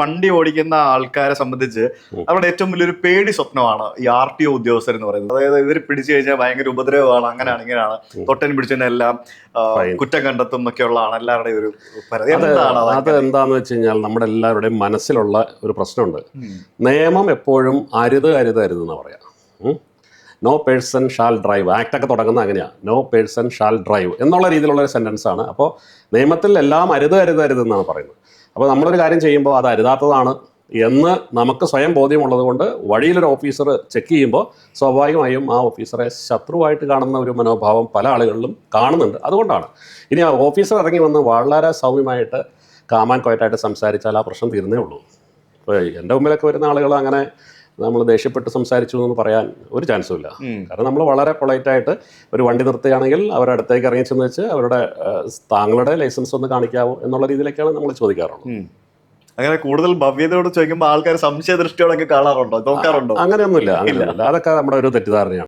വണ്ടി ഓടിക്കുന്ന ആൾക്കാരെ സംബന്ധിച്ച് അവരുടെ ഏറ്റവും വലിയൊരു പേടി സ്വപ്നമാണ് ഈ ആർ ടി ഒ ഉദ്യോഗസ്ഥർ എന്ന് പറയുന്നത്. അതായത് ഇവർ പിടിച്ചു കഴിഞ്ഞാൽ ഭയങ്കര ഉപദ്രവമാണ് അങ്ങനെയാണ് ഇങ്ങനെയാണ്. തൊട്ടനും പിടിച്ചതിനെല്ലാം. കുറ്റം കണ്ടെത്തും എന്നൊക്കെയുള്ളതാണ് എല്ലാവരുടെയും ഒരു അത് എന്താണ് അത് അതൊക്കെ? എന്താന്ന് വെച്ച് കഴിഞ്ഞാൽ നമ്മുടെ എല്ലാവരുടെയും മനസ്സിലുള്ള ഒരു പ്രശ്നമുണ്ട്. നിയമം എപ്പോഴും അരുത് അരുത് അരുത് എന്ന് പറയാം നോ പേഴ്സൺ ഷാൽ ഡ്രൈവ് ആക്റ്റൊക്കെ തുടങ്ങുന്ന അങ്ങനെയാണ് നോ പേഴ്സൺ ഷാൽ ഡ്രൈവ് എന്നുള്ള രീതിയിലുള്ള ഒരു സെന്റൻസ് ആണ്. അപ്പോൾ നിയമത്തിൽ എല്ലാം അരുത് അരുത് അരുത് എന്നാണ് പറയുന്നത്. അപ്പോൾ നമ്മളൊരു കാര്യം ചെയ്യുമ്പോൾ അത് അരുതാത്തതാണ് എന്ന് നമുക്ക് സ്വയം ബോധ്യമുള്ളത് കൊണ്ട് വഴിയിലൊരു ഓഫീസർ ചെക്ക് ചെയ്യുമ്പോൾ സ്വാഭാവികമായും ആ ഓഫീസറെ ശത്രുവായിട്ട് കാണുന്ന ഒരു മനോഭാവം പല ആളുകളിലും കാണുന്നുണ്ട്. അതുകൊണ്ടാണ്. ഇനി ആ ഓഫീസർ ഇറങ്ങി വന്ന് വളരെ സൗമ്യമായിട്ട് കാമാൻ കോയറ്റായിട്ട് സംസാരിച്ചാൽ ആ പ്രശ്നം തീർന്നേ ഉള്ളൂ. ഇപ്പോൾ എന്റെ മുമ്പിലൊക്കെ വരുന്ന ആളുകൾ അങ്ങനെ നമ്മൾ ദേഷ്യപ്പെട്ട് സംസാരിച്ചു എന്ന് പറയാൻ ഒരു ചാൻസും ഇല്ല. കാരണം നമ്മൾ വളരെ പൊളൈറ്റായിട്ട് ഒരു വണ്ടി നിർത്തുകയാണെങ്കിൽ അവരുടെ അടുത്തേക്ക് ഇറങ്ങി ചെന്ന് വെച്ച് അവരുടെ താങ്കളുടെ ലൈസൻസ് ഒന്ന് കാണിക്കാവോ എന്നുള്ള രീതിയിലേക്കാണ് നമ്മൾ ചോദിക്കാറുള്ളത്. അങ്ങനെ കൂടുതൽ ഭവ്യതയോട് ചോദിക്കുമ്പോൾ ആൾക്കാർ സംശയ ദൃഷ്ടിയോടൊക്കെ കാണാറുണ്ടോ നോക്കാറുണ്ടോ അങ്ങനെയൊന്നുമില്ല അങ്ങനെയൊന്നുമില്ല. അതൊക്കെ നമ്മുടെ ഒരു തെറ്റിദ്ധാരണയാണ്.